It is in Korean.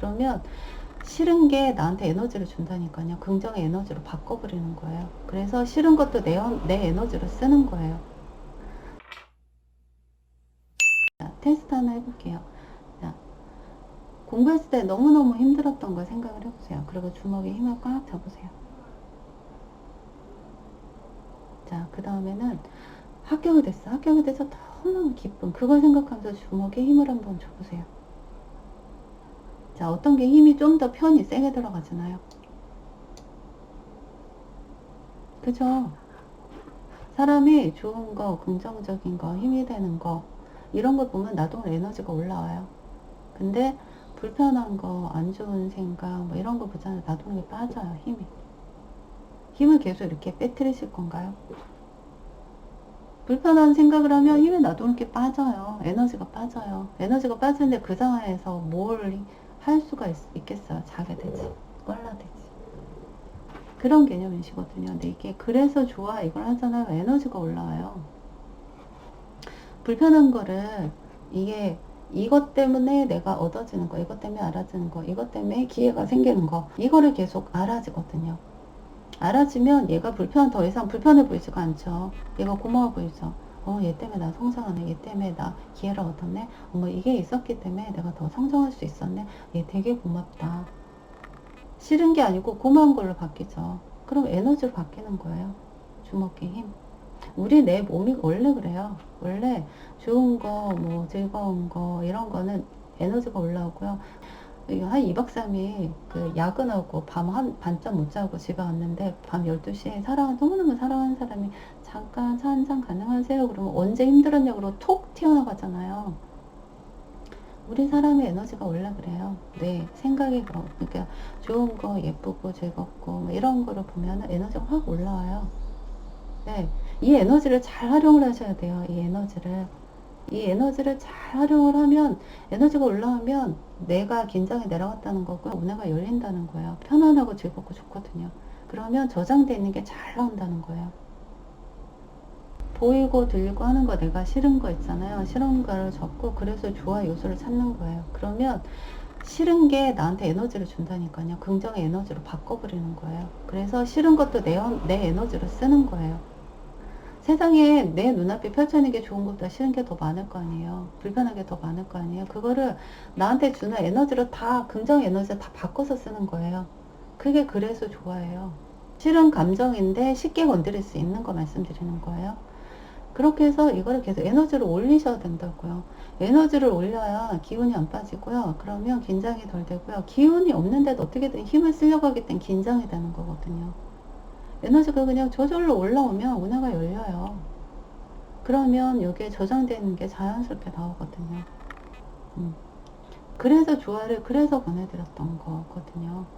그러면 싫은 게 나한테 에너지를 준다니까요. 긍정의 에너지로 바꿔버리는 거예요. 그래서 싫은 것도 내, 내 에너지로 쓰는 거예요. 자, 테스트 하나 해볼게요. 자, 공부했을 때 너무너무 힘들었던 걸 생각을 해보세요. 그리고 주먹에 힘을 꽉 잡으세요. 자, 그 다음에는 합격이 됐어. 합격이 돼서 너무너무 기쁨. 그걸 생각하면서 주먹에 힘을 한번 줘보세요. 자, 어떤 게 힘이 좀 더 편히 세게 들어가잖아요. 그죠? 사람이 좋은 거, 긍정적인 거, 힘이 되는 거, 이런 걸 보면 나도 에너지가 올라와요. 근데 불편한 거, 안 좋은 생각, 뭐 이런 거 보잖아요. 나도 빠져요, 힘이. 힘을 계속 이렇게 빼뜨리실 건가요? 불편한 생각을 하면 힘이 나도 모르게 빠져요. 에너지가 빠져요. 에너지가 빠지는데 그 상황에서 뭘 할 수가 있, 있겠어요. 자게 되지. 꼴라 되지. 그런 개념이시거든요. 근데 이게 그래서 좋아 이걸 하잖아요. 에너지가 올라와요. 불편한 거를 이게 이것 때문에 내가 얻어지는 거, 이것 때문에 알아지는 거, 이것 때문에 기회가 생기는 거, 이거를 계속 알아지거든요. 알아지면 얘가 불편, 더 이상 불편해 보이지가 않죠. 얘가 고마워 보이죠. 어, 얘 때문에 나 성장하네. 얘 때문에 나 기회를 얻었네. 어머, 이게 있었기 때문에 내가 더 성장할 수 있었네. 얘 되게 고맙다. 싫은 게 아니고 고마운 걸로 바뀌죠. 그럼 에너지로 바뀌는 거예요. 주먹의 힘. 우리 내 몸이 원래 그래요. 원래 좋은 거, 뭐 즐거운 거 이런 거는 에너지가 올라오고요. 한 2박 3일 그 야근하고 밤 한 반쯤 못 자고 집에 왔는데 밤 12시에 사랑 너무너무 사랑하는 사람이 잠깐 차 한 잔 가능하세요? 그러면 언제 힘들었냐고 톡 튀어나가잖아요. 우리 사람의 에너지가 원래 그래요. 네, 생각이 그러, 그러니까 좋은 거 예쁘고 즐겁고 뭐 이런 거를 보면 에너지가 확 올라와요. 네, 이 에너지를 잘 활용을 하셔야 돼요. 이 에너지를. 이 에너지를 잘 활용을 하면 에너지가 올라오면 내가 긴장이 내려갔다는 거고 운해가 열린다는 거예요. 편안하고 즐겁고 좋거든요. 그러면 저장되어 있는 게 잘 나온다는 거예요. 보이고 들리고 하는 거 내가 싫은 거 있잖아요. 싫은 거를 적고 그래서 좋아 요소를 찾는 거예요. 그러면 싫은 게 나한테 에너지를 준다니까요. 긍정의 에너지로 바꿔버리는 거예요. 그래서 싫은 것도 내, 내 에너지로 쓰는 거예요. 세상에 내 눈앞에 펼쳐있는 게 좋은 것보다 싫은 게 더 많을 거 아니에요. 불편한 게더 많을 거 아니에요. 그거를 나한테 주는 에너지로 다 긍정 에너지를 다 바꿔서 쓰는 거예요. 그게 그래서 좋아해요. 싫은 감정인데 쉽게 건드릴 수 있는 거 말씀드리는 거예요. 그렇게 해서 이거를 계속 에너지를 올리셔야 된다고요. 에너지를 올려야 기운이 안 빠지고요. 그러면 긴장이 덜 되고요. 기운이 없는데도 어떻게든 힘을 쓰려고 하기 때문에 긴장이 되는 거거든요. 에너지가 그냥 저절로 올라오면 운하가 열려요. 그러면 여기에 저장되는 게 자연스럽게 나오거든요. 음. 그래서 조화를 그래서 보내드렸던 거거든요.